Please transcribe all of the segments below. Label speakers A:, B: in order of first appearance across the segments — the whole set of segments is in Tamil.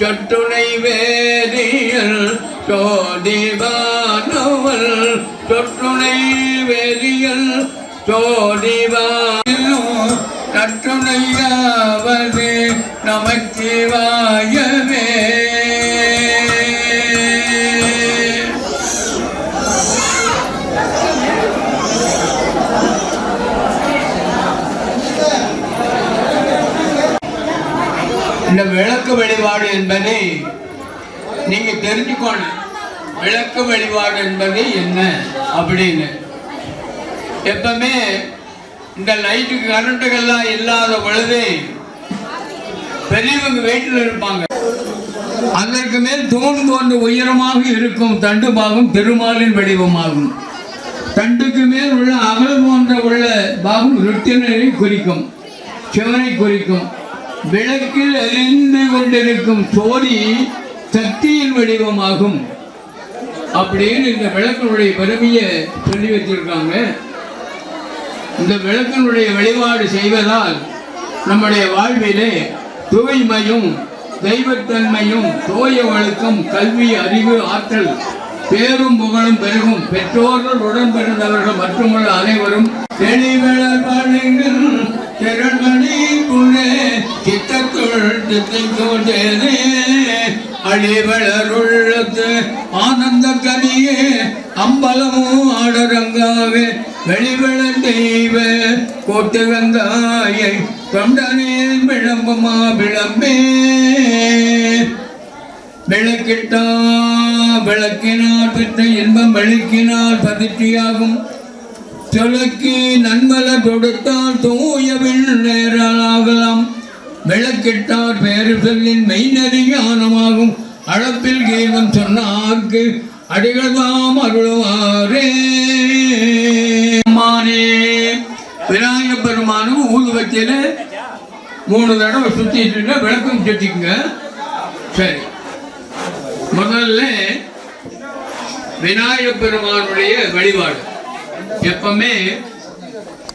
A: சொட்டுணை வேதியல் சோதிவானவள். சொட்டுணை வேதியல் சோதிவானும் நட்டுணையாவது நமச்சிவாயவே விளக்கு வழிபாடு என்பதை நீங்க தெரிஞ்சுக்கணும் விளக்கு வழிபாடு என்பது என்ன அப்படின்னு. எப்பவுமே இந்த லைட்டு கரண்ட்டுகள்லாம் இல்லாத பொழுது பெரியவங்க வீட்டில் இருப்பாங்க. அதற்கு மேல் தூண் போன்ற உயரமாக இருக்கும் தண்டு பாகம் பெருமாளின் வடிவமாகும். தண்டுக்கு மேல் உள்ள அகல் போன்ற உள்ள பாகம் ருத்தினரை குறிக்கும் சிவனை குறிக்கும். விளக்கில் எரிந்து கொண்டிருக்கும் சோதி சக்தியின் வடிவமாகும். அப்படின்னு இந்த விளக்கினுடைய பெருமையை சொல்லி வச்சிருக்காங்க. இந்த விளக்கினுடைய வழிபாடு செய்வதால் நம்முடைய வாழ்விலே தூய்மையும் தெய்வத்தன்மையும் தோய வழக்கம் கல்வி அறிவு ஆற்றல் பேரும் புகழும் பெருகும். பெற்றோர்கள் உடன் பிறந்தவர்கள் மட்டுமல்ல அனைவரும் தெளிவிழ வழங்கல் திறன்மணி புனே சித்தத்துள் தித்திக்கோதேனே ஆனந்த கனியே அம்பலமும் ஆடரங்காவே வெளிவள தெய்வ கோட்டு வெங்காயை தொண்டனேன் விளம்புமா விளம்பே. விளக்கிட்டா விளக்கினால் பெற்ற இன்பம் வெளிக்கினால் பதிர்ச்சியாகும். சொலக்கி நன்மல கொடுத்தால் தூயவில் நேரலாகலாம் விளக்கிட்டார் பேரு சொல்லின் மெய்நெறி ஞானமாகும். அளப்பில் கீதம் சொன்னார்க்கு அடிகள்தாம் அருளுவாரே. அம்மானே விநாயக பெருமானும் ஊதுவத்தில மூணு தடவை சுத்திட்டு இருக்க விளக்கம் சுத்திக்குங்க. சரி. முதல்ல விநாயக பெருமானுடைய வழிபாடு. எப்பவுமே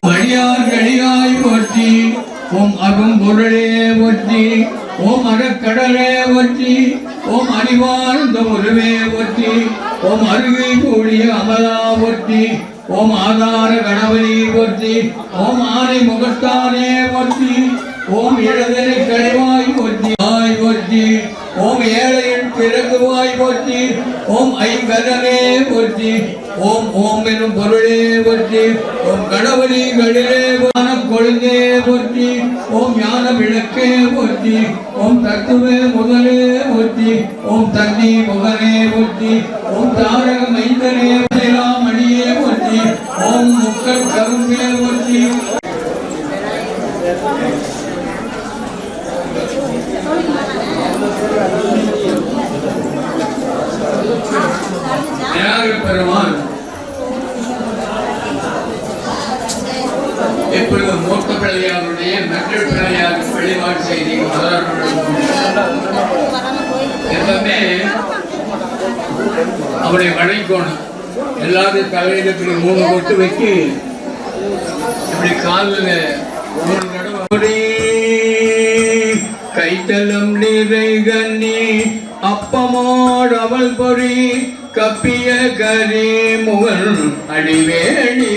A: அடியார் அடியாய் போற்றி ஓம் அகம் பொருளே போற்றி ஓம் அகக்கடலே ஒற்றி ஓம் அறிவார்ந்த உருவே ஒற்றி ஓம் அருகே கூடிய அமலா ஒற்றி ஓம் ஆதார கணவனி ஒற்றி ஓம் ஆனை முகத்தானே ஒற்றி ஓம் இடதனை கடைவாய் ஒற்றி ஆய் ஒற்றி ஓம் ஏழையின் பிறகுவாய் போற்றி ஓம் ஐங்கரனே போற்றி ஓம் ஓம் எனும் பொருளே போற்றி ஓம் கணவரி களிலே வானம் கொழுந்தே போற்றி ஓம் ஞான விளக்கே போற்றி ஓம் தத்துவே முதலே போற்றி ஓம் தண்ணி முகனே போற்றி ஓம் தாரக மைந்தனே அவனை வணங்கணும் எல்லாரும் தலையில இப்படி மூணு கொட்டு வச்சு இப்படி காலில் மூணு தடவை கைத்தலம் நிறை கண்ணி அப்பமோடு அவள் பொறி கப்பிய கரி முகன் அடிவேணி.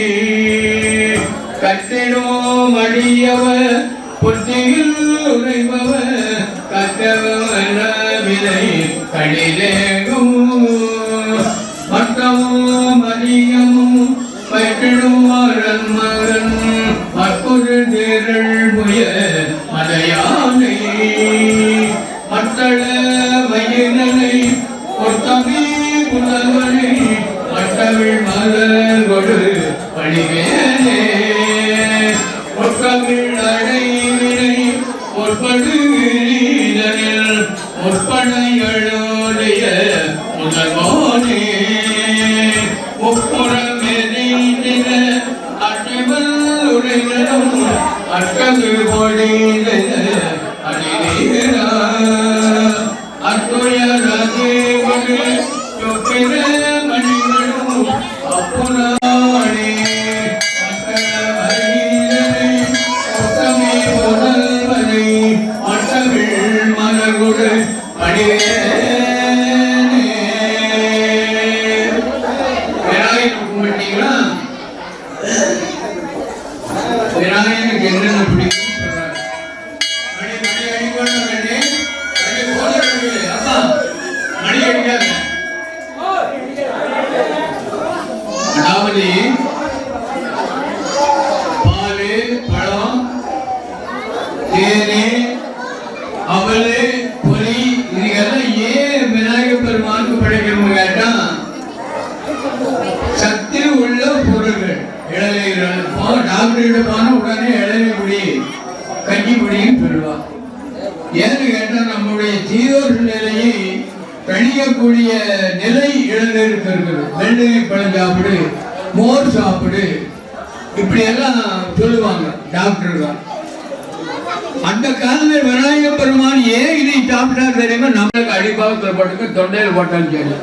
A: கட்டினோ மடியவ பொட்டியில் உறைபவ கட்டவன விலை ஒற்படு நீதனில் அதாவது பாலு பழம் தேனே அவளு பொலி இதுக்கெல்லாம் ஏன் விநாயகர் பெருமானுக்கு படைக்கணும்னு கேட்டா சக்தி உள்ள பொருள்கள். இளநீர் டாக்டர்கிட்ட போன உடனே இளநீர் குடி கஞ்சி ஏன்னு கேட்டா நம்முடைய தீயோர் நிலையை கழியக்கூடிய நிலை இளநீருக்கு இருக்குது. வெள்ளரி பழம் சாப்பிடு. மோர் சாப்பிடு. இப்படி எல்லாம் சொல்லுவாங்க டாக்டர் தான் அந்த காலத்தில் விநாயக பெருமான் ஏன் இதை சாப்பிட்டா தெரியுமா? நம்மளுக்கு அடிபாகத்தில் போட்டுக்க தொண்டையில் போட்டாலும் சரி.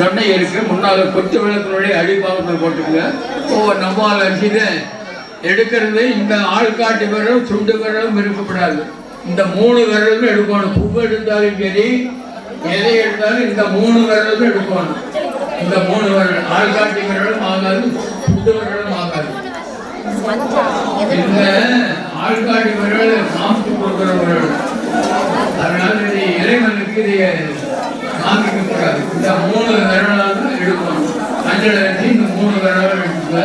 A: தொண்டை இருக்கு முன்னால கொத்து விளக்கினுடைய அடிபாகத்தில் போட்டுக்க ஓ நம்மால் அரிசிதை எடுக்கிறது இந்த ஆள்காட்டு விரலும் சுண்டு விரலும் இருக்கப்படாது இந்த மூணு விரலும் எடுக்கணும். பூ எடுத்தாலும் சரி எதை எடுத்தாலும் இந்த மூணு விரலும் எடுக்கணும். இந்த மூணு விரல் ஆள்காட்டி விரலும் ஆகாது சுண்டு விரலும் ஆகாது. இந்த ஆள்காட்டி விரல் மாசு கொடுக்கிற விரல் அதனால இது இறைவனுக்கு இதை காமிக்க கூடாது இந்த மூணு விரலாக எடுக்கணும். மஞ்சள் அரிசி இந்த மூணு விரலாக எடுத்துக்க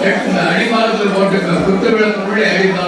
A: எடுத்து இந்த அடிபாகத்தில் போட்டுக்க குத்து விளக்குடைய அடிபாகங்கள்